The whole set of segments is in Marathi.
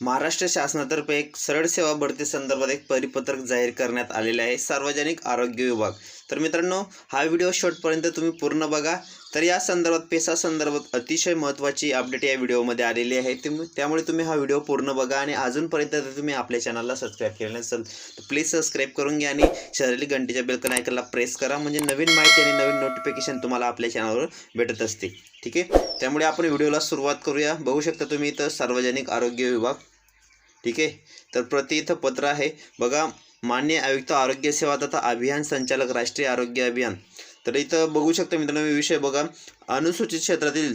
महाराष्ट्र शासनातर्फे एक सरळ सेवा भरती संदर्भात एक परिपत्रक जाहीर करण्यात आलेले आहे. सार्वजनिक आरोग्य विभाग. तर मित्रांनो हा व्हिडिओ शेवटपर्यंत तुम्ही पूर्ण बघा. तर या संदर्भात पेसा संदर्भात अतिशय महत्त्वाची अपडेट या व्हिडिओमध्ये आलेली आहे. तुम त्यामुळे तुम्ही हा व्हिडिओ पूर्ण बघा आणि अजूनपर्यंत जर तुम्ही आपल्या चॅनलला सबस्क्राईब केलं नसेल तर प्लीज सबस्क्राईब करून घ्या आणि शहराली घंटीच्या बेलकन आयकनला प्रेस करा. म्हणजे नवीन माहिती आणि नवीन नोटिफिकेशन तुम्हाला आपल्या चॅनलवर भेटत असते. ठीक आहे? त्यामुळे आपण व्हिडिओला सुरुवात करूया. बघू शकता तुम्ही इथं सार्वजनिक आरोग्य विभाग. ठीक आहे? तर प्रति इथं पत्र आहे. बघा मान्य आयुक्त आरोग्य सेवा तथा अभियान संचालक राष्ट्रीय आरोग्य अभियान. तर इथं बघू शकता मित्रांनो मी विषय बघा. अनुसूचित क्षेत्रातील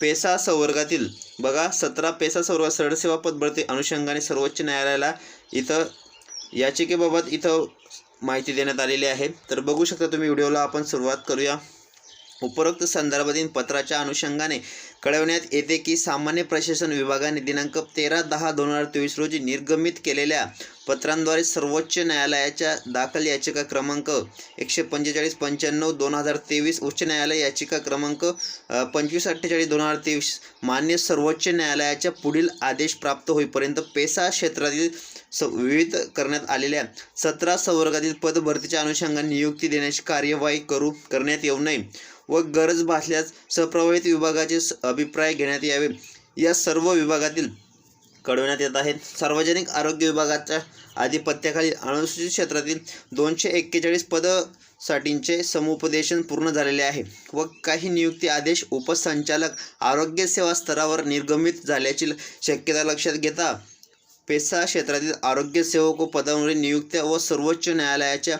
पेसा संवर्गातील बघा सतरा पेसा संवर्ग सरळसेवा पदभरती अनुषंगाने सर्वोच्च न्यायालयाला इथं याचिकेबाबत इथं माहिती देण्यात आलेली आहे. तर बघू शकता तुम्ही व्हिडिओला आपण सुरुवात करूया. उपरोक्त संदर्भातील पत्राच्या अनुषंगाने कळवण्यात येते की सामान्य प्रशासन विभागाने दिनांक तेरा दहा दोन हजार तेवीस रोजी निर्गमित केलेल्या पत्रांद्वारे सर्वोच्च न्यायालयाच्या दाखल याचिका क्रमांक एकशे पंचेचाळीस पंच्याण्णव दोन हजार तेवीस उच्च न्यायालय याचिका क्रमांक पंचवीस अठ्ठेचाळीस दोन हजार तेवीस मान्य सर्वोच्च न्यायालयाच्या पुढील आदेश प्राप्त होईपर्यंत पेसा क्षेत्रातील स विविध करण्यात आलेल्या सतरा संवर्गातील पदभरतीच्या अनुषंगाने नियुक्ती देण्याची कार्यवाही करू करण्यात येऊ नये. व गरज भासल्यास सप्रभावित विभागाचे स- अभिप्राय घेण्यात यावे. या सर्व विभागातील कळवण्यात येत आहेत. सार्वजनिक आरोग्य विभागाच्या आधिपत्याखाली अनुसूचित क्षेत्रातील दोनशे एक्केचाळीस पदसाठींचे समुपदेशन पूर्ण झालेले आहे व काही नियुक्ती आदेश उपसंचालक आरोग्य सेवा स्तरावर निर्गमित झाल्याची शक्यता लक्षात घेता पेसा क्षेत्रातील आरोग्य सेवक व पदावरील नियुक्त्या व सर्वोच्च न्यायालयाच्या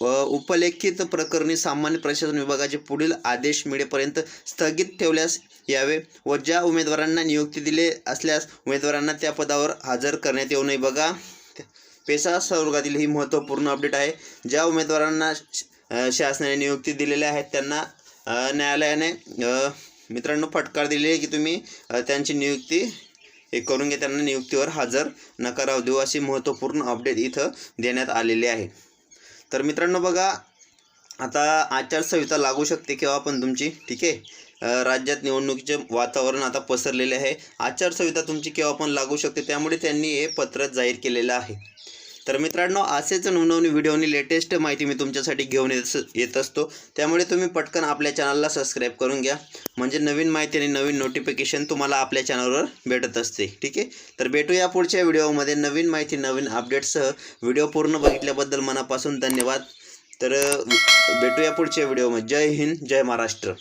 व उपलेखित प्रकरणी सामान्य प्रशासन विभागाचे पुढील आदेश मिळेपर्यंत स्थगित ठेवल्यास यावे व ज्या उमेदवारांना नियुक्ती दिले असल्यास उमेदवारांना त्या पदावर हजर करण्यात येऊ नये. बघा पेसा संवर्गातील ही महत्त्वपूर्ण अपडेट आहे. ज्या उमेदवारांना श- शासनाने नियुक्ती दिलेल्या आहेत त्यांना न्यायालयाने मित्रांनो फटकार दिली आहे की तुम्ही त्यांची नियुक्ती हे करून घ्या. त्यांना नियुक्तीवर हजर नकाराव देऊ अशी महत्त्वपूर्ण अपडेट इथं देण्यात आलेली आहे. तर मित्रांनो बघा आता आचारसंहिता लागू शकते केव्हा पण तुमची ठीक आहे? राज्यात निवडणुकीचे वातावरण आता पसरलेले आहे. आचारसंहिता तुमची केव्हा पण लागू शकते त्यामुळे त्यांनी हे पत्र जाहीर केलेलं आहे. तर मित्रांनो असेच नवनवनी व्हिडिओनी लेटेस्ट माहिती मी तुमच्यासाठी घेऊन येत येत असतो. त्यामुळे तुम्ही पटकन आपल्या चॅनलला सबस्क्राईब करून घ्या. म्हणजे नवीन माहिती आणि नवीन नोटिफिकेशन तुम्हाला आपल्या चॅनलवर भेटत असते. ठीक आहे? तर भेटूया पुढच्या व्हिडिओमध्ये नवीन माहिती नवीन अपडेट्ससह व्हिडिओ पूर्ण बघितल्याबद्दल मनापासून धन्यवाद. तर भेटूया पुढच्या व्हिडिओमध्ये. जय हिंद जय महाराष्ट्र.